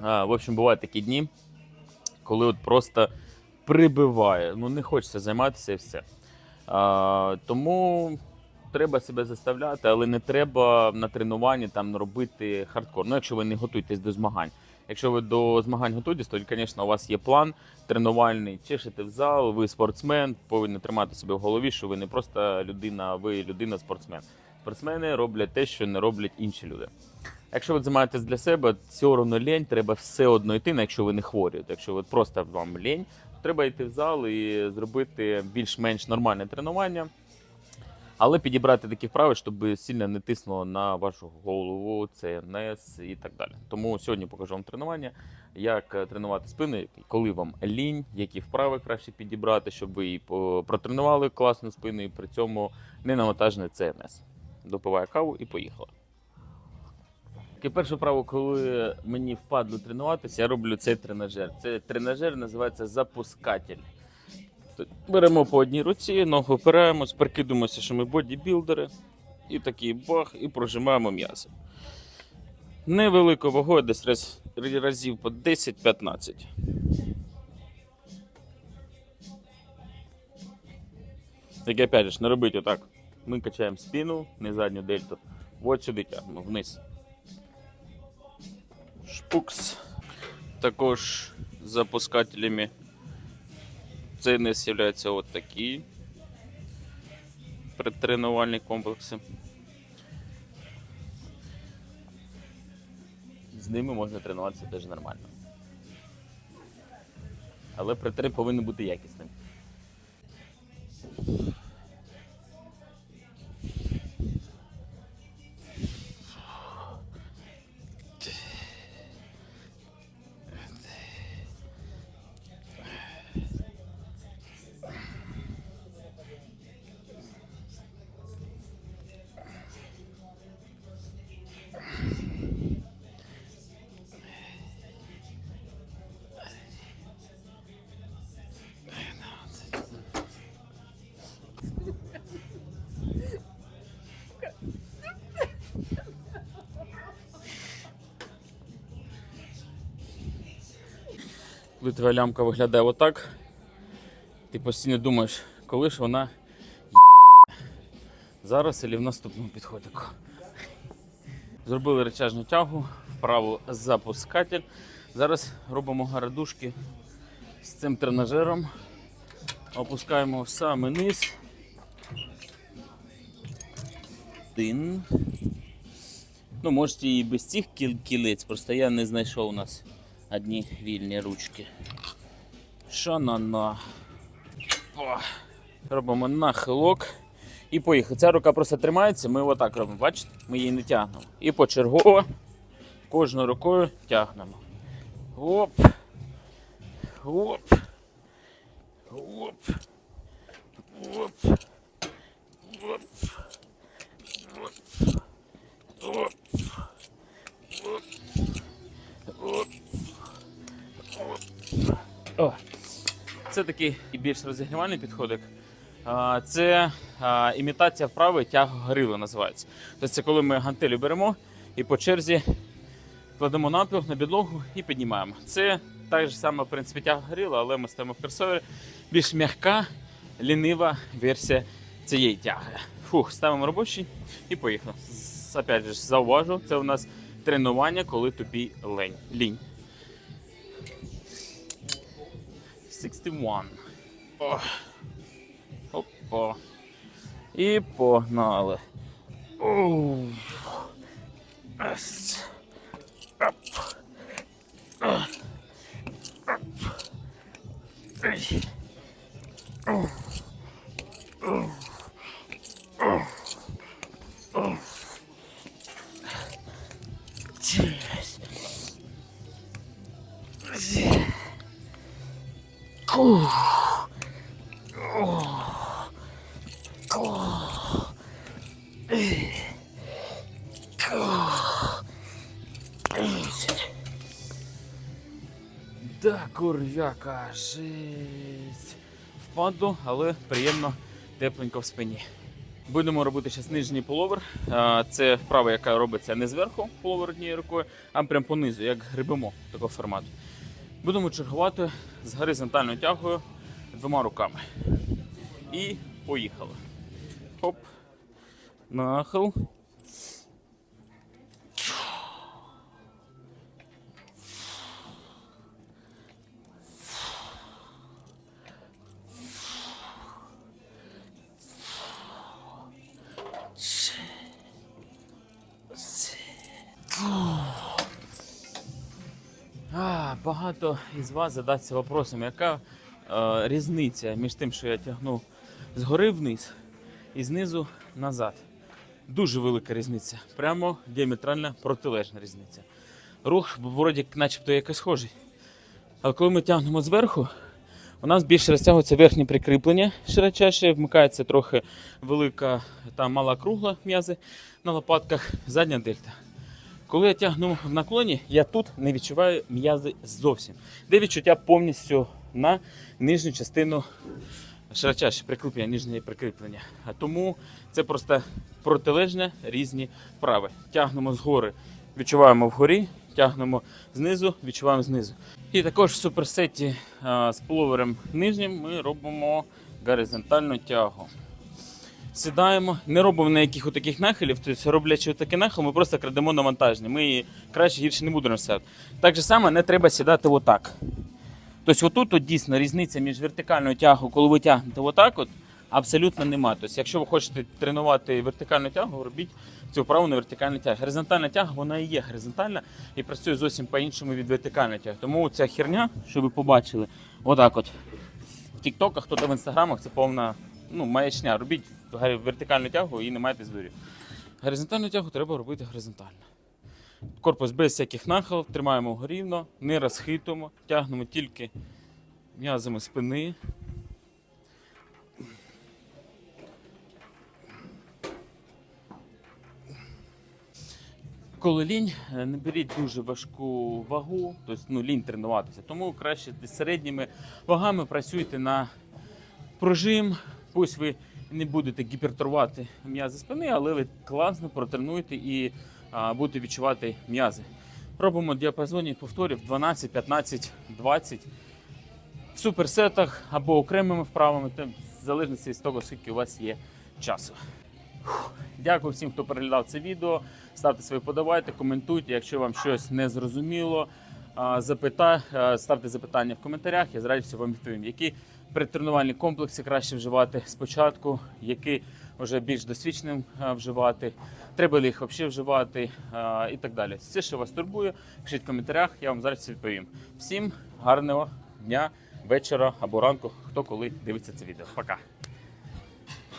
А, в общем, бувають такі дні, коли от просто прибиває. Ну, не хочеться займатися і все. А, тому треба себе заставляти, але не треба на тренуванні там робити хардкор. Ну, якщо ви не готуєтесь до змагань. Якщо ви до змагань готуєтесь, то, звісно, у вас є план тренувальний, чешете в зал, ви спортсмен, повинні тримати себе в голові, що ви не просто людина, ви людина-спортсмен. Спортсмени роблять те, що не роблять інші люди. Якщо ви займаєтесь для себе, все одно лень, треба все одно йти, якщо ви не хворі. Якщо ви просто вам лень, то треба йти в зал і зробити більш-менш нормальне тренування. Але підібрати такі вправи, щоб сильно не тиснуло на вашу голову, ЦНС і так далі. Тому сьогодні покажу вам тренування, як е, тренувати спину, коли вам лінь, які вправи краще підібрати, щоб ви по- протренували класну спину, і при цьому не навантажений ЦНС. Допиваю каву і поїхали. Таке перше вправо, коли мені впадло тренуватися, я роблю цей тренажер. Цей тренажер називається запускатель. Беремо по одній руці, ногу опираємось, прикидуємося, що ми бодібілдери. І такий бах, і прожимаємо м'ясо. Невеликою вагою, десь раз, разів по 10-15. Так опять же, не робіть отак. Ми качаємо спину, не задню дельту. От сюди тягнемо, вниз. Шпукс. Також запускателями це не з'являються от такі предтренувальні комплекси. З ними можна тренуватися теж нормально. Але притрим повинен бути якісним. Коли твоя лямка виглядає отак, ти постійно думаєш, коли ж вона є***. зараз або в наступному підходику. Зробили речажну тягу, вправо запускатель. Зараз робимо гарадушки з цим тренажером. Опускаємо в самий низ. Один. Ну, можете і без цих кілець, просто я не знайшов у нас одні вільні ручки. Шанана. О. Робимо нахилок. І поїхали. Ця рука просто тримається, ми отак робимо. Бачите? Ми її не тягнемо. І почергово кожною рукою тягнемо. Оп. Оп. Оп. Оп. Оп. Оп. О. Це такий і більш розігрівальний підходик. Це імітація вправи тяг горили називається. Тобто це коли ми гантелі беремо і по черзі кладемо напіл на підлогу і піднімаємо. Це так же саме, в принципі, тяг горила, але ми ставимо в кросовері. Більш м'яка, лінива версія цієї тяги. Фух, ставимо робочий і поїхали. Опять же, зауважу, це у нас тренування, коли тобі лень. Лінь. 61. О. Опа. І погнали. Оу. Да, курвяка, жесть. Впаду, але приємно тепленько в спині. Будемо робити зараз нижній половер. Це вправа, яка робиться не зверху, половер однією рукою, а прямо понизу, як грибемо такого формату. Будемо чергувати з горизонтальною тягою двома руками. І поїхали. Хоп. Нахил. Багато із вас задаться вопросом, яка е, різниця між тим, що я тягну згори вниз і знизу назад. Дуже велика різниця. Прямо діаметрально протилежна різниця. Рух вроді начебто якось схожий. Але коли ми тягнемо зверху, у нас більше розтягується верхнє прикріплення широчайше, вмикається трохи велика та мала кругла м'язи на лопатках, задня дельта. Коли я тягну в наклоні, я тут не відчуваю м'язи зовсім. Де відчуття повністю на нижню частину широчайше прикріплення, ніж нижнє прикріплення. А тому це просто протилежне різні вправи. Тягнемо згори, відчуваємо вгорі, тягнемо знизу, відчуваємо знизу. І також в суперсеті а, з пловером нижнім ми робимо горизонтальну тягу. Сідаємо, не робимо ніяких таких нахилів, тобто роблячи такий нахил, ми просто крадемо навантаження. Ми її краще гірше не будемо сідати. Так же само не треба сідати отак. Тобто отут от дійсно різниця між вертикальною тягою, коли ви тягнете отак, от, абсолютно нема. Тобто, якщо ви хочете тренувати вертикальну тягу, робіть цю вправу на вертикальну тягу. Горизонтальна тяга, вона і є горизонтальна і працює зовсім по-іншому від вертикальної тяги. Тому ця херня, що ви побачили, отак от. В тіктоках, хто-то в інстаграмах, це повна ну, маячня. Робіть вертикальну тягу і не майте здурів. Горизонтальну тягу треба робити горизонтально. Корпус без всяких нахилів, тримаємо його рівно, не розхитуємо, тягнемо тільки м'язами спини. Коли лінь, е, не беріть дуже важку вагу, тобто ну, лінь тренуватися. Тому краще з середніми вагами працюйте на прожим. Пусть ви не будете гіпертрофувати м'язи спини, але ви класно протренуєте і будете відчувати м'язи. Робимо діапазоні повторів 12, 15, 20 в суперсетах або окремими вправами, в залежності від того, скільки у вас є часу. Дякую всім, хто переглядав це відео. Ставте свої подавайте, коментуйте, якщо вам щось не зрозуміло. Запита... ставте запитання в коментарях, я з радістю вам відповім, які перетренувальні комплекси краще вживати спочатку, які вже більш досвідченим вживати, треба їх взагалі вживати і так далі. Все, що вас турбує, пишіть в коментарях, я вам зараз відповім. Всім гарного дня, вечора або ранку, хто коли дивиться це відео. Пока.